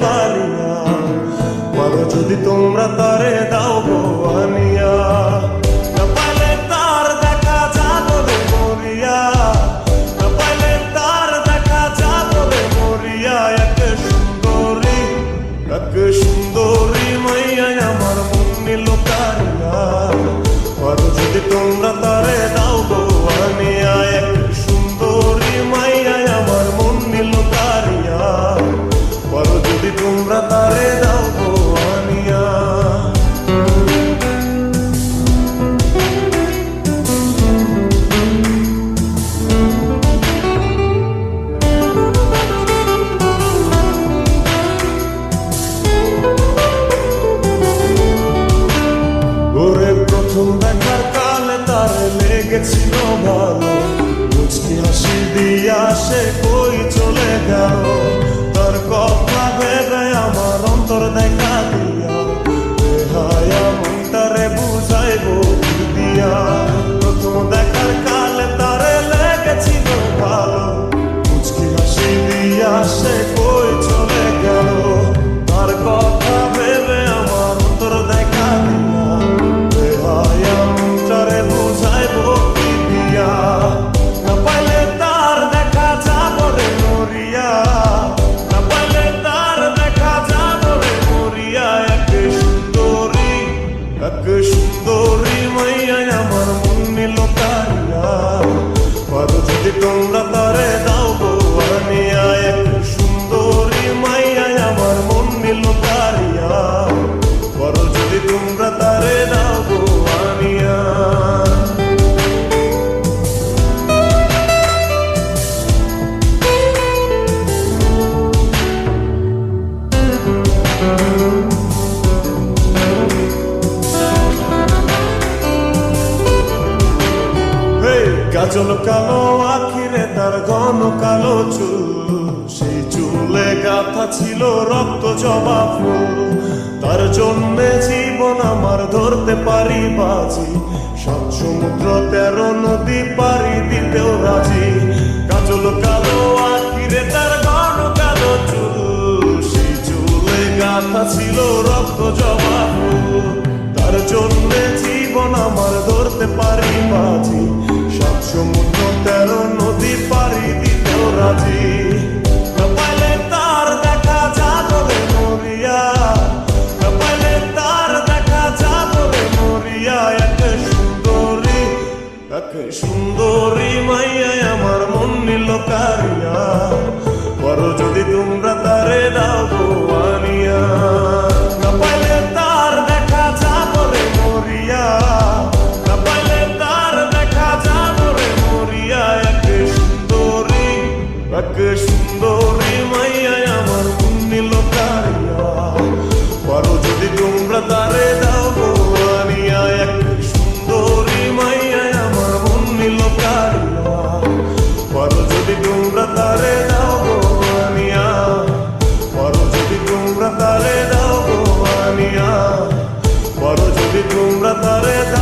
কালিয়া বলো যদি তোমরা তারে দাও Bhabani geçsin olan Kakışndo rimayana গাজল কালো আখিরে তার ঘন কালো চুল। সেই চুলে গাথা ছিল রক্ত জবা ফুল। তার জন্মে জীবন আমার ধরতে পারি বাজি। সব সমুদ্র তেরো নদী পারি দিতেও রাজি। গাজল কালো আখিরে তার ঘন কালো চুল। সেই চুলে গাথা ছিল রক্ত জবা সমুদ্র তেরো নদী পাড়ি দিতেও রাজি। কপালে তার দেখা যা তবে মরিয়া, কপালে তার দেখা যা তবে মরিয়া, এক সুন্দরী এক সুন্দরী মাইয়া আমার মন নিল কারিয়া। করো যদি তোমরা তারে দাও আনিয়া। I'm not pared